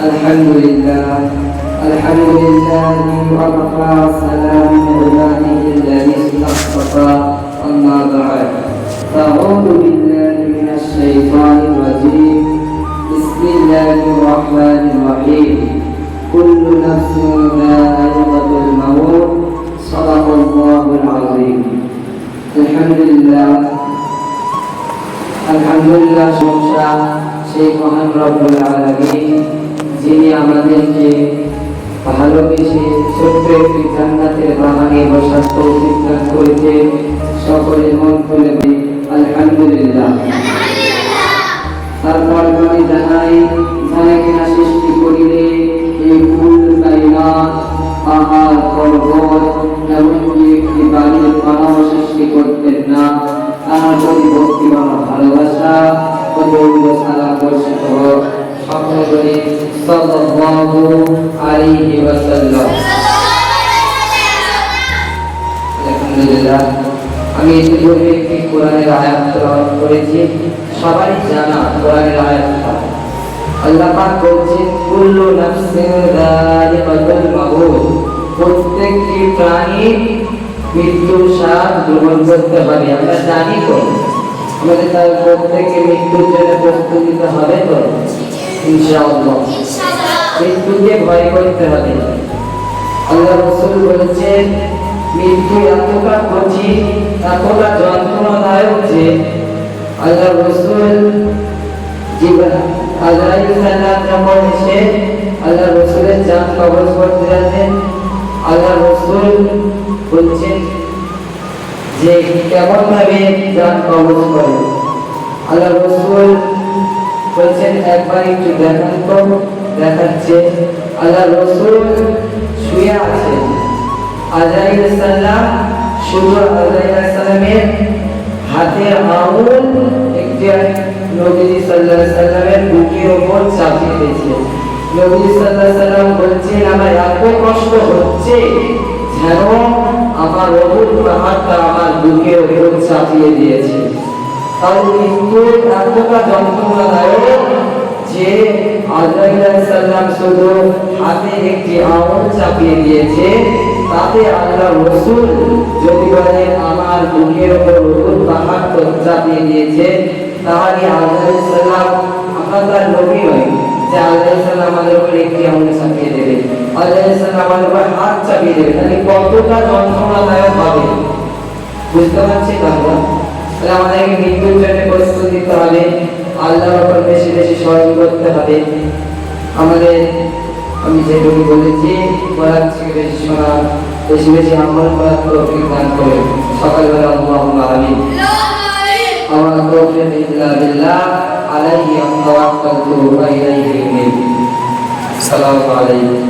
الحمد لله الحمد لله وكفى سلام عباده الذي اصطفى. أما بعد فأعوذ بالله من الشيطان الرجيم. بسم الله الرحمن الرحيم. كل نفس ذائقة الموت. صدق الله العظيم. الحمد لله الحمد لله شمشا شيخ رب العالمين. যিনি আমাদেরকে ভালোবেসে জান্নাতের বাগানে বসার তৌফিক দান করেছে সকলে মন খুলে আলহামদুলিল্লাহ। তারপর জানাই জানে কিনা সৃষ্টি করিলে এই ফুল কাইনাত পাহাড়, পর্বত, এমনকি একটি বাড়ির পানাও সৃষ্টি করতেন না। ভক্তিমান ভালোবাসা সারা বর্ষিত করি আমি ইতিপূর্বে একটি কোরআনের আয়াত তেলাওয়াত করেছি। সবাই জানা কোরআনের আয়াতটা। আল্লাহ পাক বলছেন, কুল্লু নাফসিন যায়িকাতুল মাউত। প্রত্যেকটি প্রাণী মৃত্যুর স্বাদ গ্রহণ করতে পারে। আমরা জানি তো। আমাদের তার প্রত্যেকে মৃত্যুর জন্য প্রস্তুতি হবে তো? ইনশাআল্লাহ। মৃত্যুকে ভয় করতে হবে। আল্লাহ রসুল বলেছেন, মৃত্যু এতটা কঠিন, এতটা যন্ত্রণাদায়ক যে আল্লাহ রসুল আল্লাহ রসুলের আল্লাহ রসুল যে আল্লাহ রসুল বলছেন, একবার একটু দেখান তো। দেখাচ্ছে, আল্লাহ রসুল শুয়ে সাল্লাম শুধু হাতের আঙুল একটি আলাইহি সাল্লামের উপর চাপিয়ে দিয়েছে। আলাইহি সাল্লাম বলছেন, আমার এত কষ্ট হচ্ছে যেন আমার রবুল আমার বুকের উপর চাপিয়ে দিয়েছে। এতটা যন্ত্রণাদায়ক যে একটি আল্লাহ আমার আমরা একটি হাত তাহলে কতটা হবে? বুঝতে পারছি তাহলে তাহলে আমাদেরকে মৃত্যুর জন্য প্রস্তুতি উপর বেশি বেশি স্মরণ হবে আমাদের, আমি যেটুকু বলেছি বেশি বেশি বেশি আমল দান করে সকালবেলা আল্লাহুম্মা আমিন। আমার তৌফিক ইল্লা আলাইহি আলাইকুম।